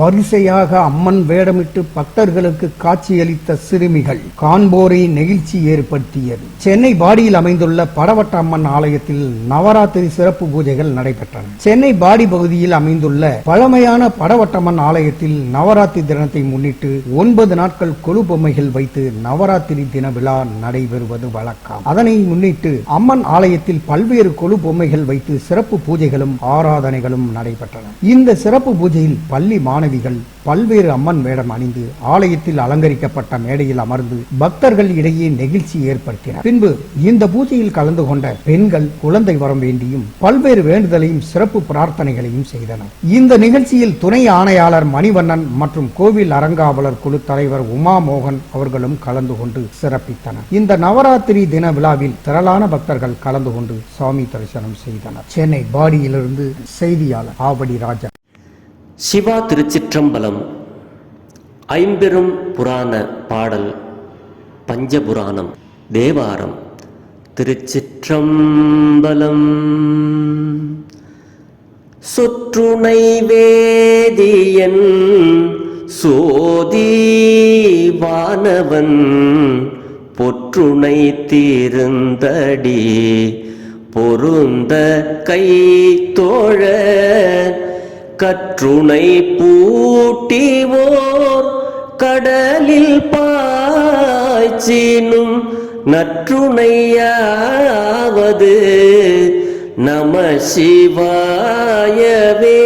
வரிசையாக அம்மன் வேடமிட்டு பக்தர்களுக்கு காட்சியளித்த சிறுமிகள் காண்போரை நெகிழ்ச்சி ஏற்படுத்தியது. சென்னை பாடியில் அமைந்துள்ள படவட்ட அம்மன் ஆலயத்தில் நவராத்திரி சிறப்பு பூஜைகள் நடைபெற்றன. சென்னை பாடி பகுதியில் அமைந்துள்ள பழமையான படவட்டம்மன் ஆலயத்தில் நவராத்திரி தினத்தை முன்னிட்டு ஒன்பது நாட்கள் கொலு பொம்மைகள் வைத்து நவராத்திரி தின விழா நடைபெறுவது வழக்கம். அதனை முன்னிட்டு அம்மன் ஆலயத்தில் பல்வேறு கொலு பொம்மைகள் வைத்து சிறப்பு பூஜைகளும் ஆராதனைகளும் நடைபெற்றன. இந்த சிறப்பு பூஜையில் பள்ளி மாணவிகள் பல்வேறு அம்மன் வேடம் அணிந்து ஆலயத்தில் அலங்கரிக்கப்பட்ட மேடையில் அமர்ந்து பக்தர்கள் இடையே நெகிழ்ச்சி ஏற்படுத்தினர் பின்பு இந்த பூஜையில் கலந்து கொண்ட பெண்கள் குழந்தை வரம் வேண்டியும் பல்வேறு வேண்டுதலையும் சிறப்பு பிரார்த்தனைகளையும் செய்தனர் இந்த நிகழ்ச்சியில் துணை ஆணையாளர் மணிவண்ணன் மற்றும் கோவில் அரங்காவலர் குழு தலைவர் உமா மோகன் அவர்களும் கலந்து கொண்டு சிறப்பித்தனர். இந்த நவராத்திரி தின விழாவில் திரளான பக்தர்கள் கலந்து கொண்டு சுவாமி தரிசனம் செய்தனர். சென்னை பாடியிலிருந்து செய்தியாளர் ஆவடி ராஜா. சிவா திருச்சிற்றம்பலம். ஐம்பெரும் புராண பாடல் பஞ்சபுராணம் தேவாரம். திருச்சிற்றம்பலம். சொற்றுணை வேதியன் சோதி வானவன் பொற்றுணை தீருந்தடி பொருந்த கை தோழ கற்றுணை பூட்டிவோர் கடலில் பாய்ச்சினும் நற்றுணையாவது நம சிவாயவே.